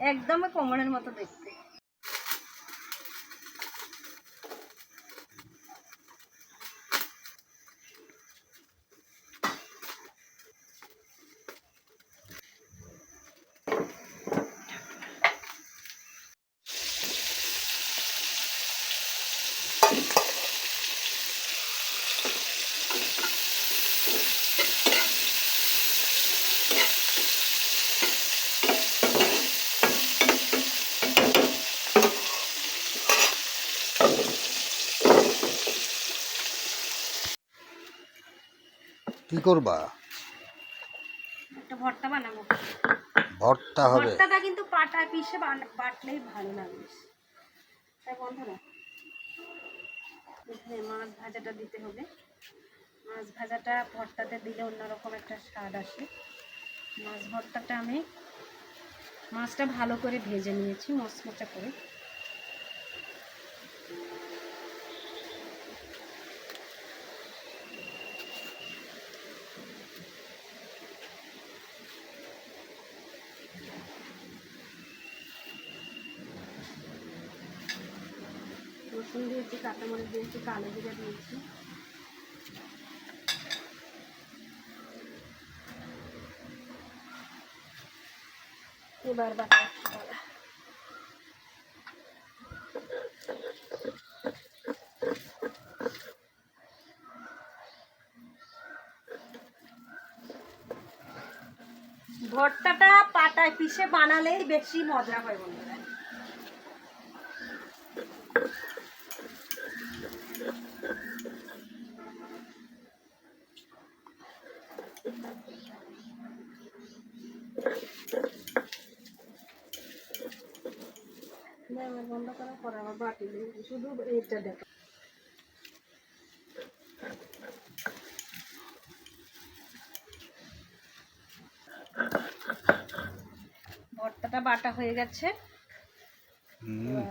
একদমই কোমরের মতো দেখতে। কি করবা? একটা ভর্তা বানাবো। ভর্তা হবে। ভর্তাটা কিন্তু পাটা পিষে বাটলেই ভালো লাগবে তাই বন্ধুরা এখানে মাছ ভাজাটা দিতে হবে। মাছ ভাজাটা ভর্তাতে দিলে অন্যরকম একটা স্বাদ আসে। মাছ ভর্তাটা আমি মাছটা ভালো করে ভেজে নিয়েছি মচমচা করে। রসুন দিয়েছি, কাঁচামরিচ দিয়েছি, কালো জিরা দিয়েছি। এবার ভর্তাটা পাটায় পিষে বানালেই বেশি মজা হয় বন্ধুরা। বন্ধ করার পর আবার বাটি শুধু এটা দেখো। ভর্তাটা বাটা হয়ে গেছে হুম,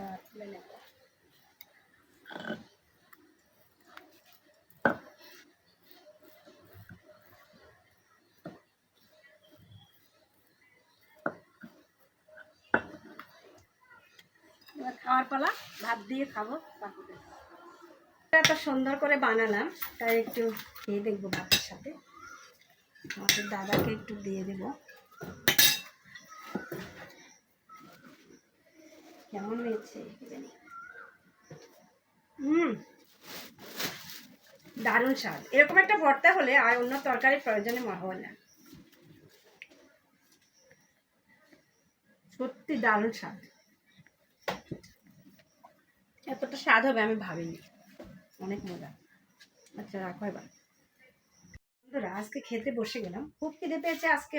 এবার খাওয়ার পালা, ভাত দিয়ে খাব এত সুন্দর করে বানালাম, তাই একটু খেয়ে দেখব ভাতের সাথে। আমাদের দাদাকে একটু দিয়ে দেবো। কেমন হয়েছে হুম, দারুণ স্বাদ। এরকম একটা ভর্তা হলে আর অন্য তরকারির প্রয়োজনে মনে হয় না। সত্যি দারুণ স্বাদ। এতটা স্বাদ হবে আমি ভাবিনি। অনেক মজা। আচ্ছা রাখো এবার। বন্ধুরা, আজকে খেতে বসে গেলাম। খুব খিদে পেয়েছে আজকে।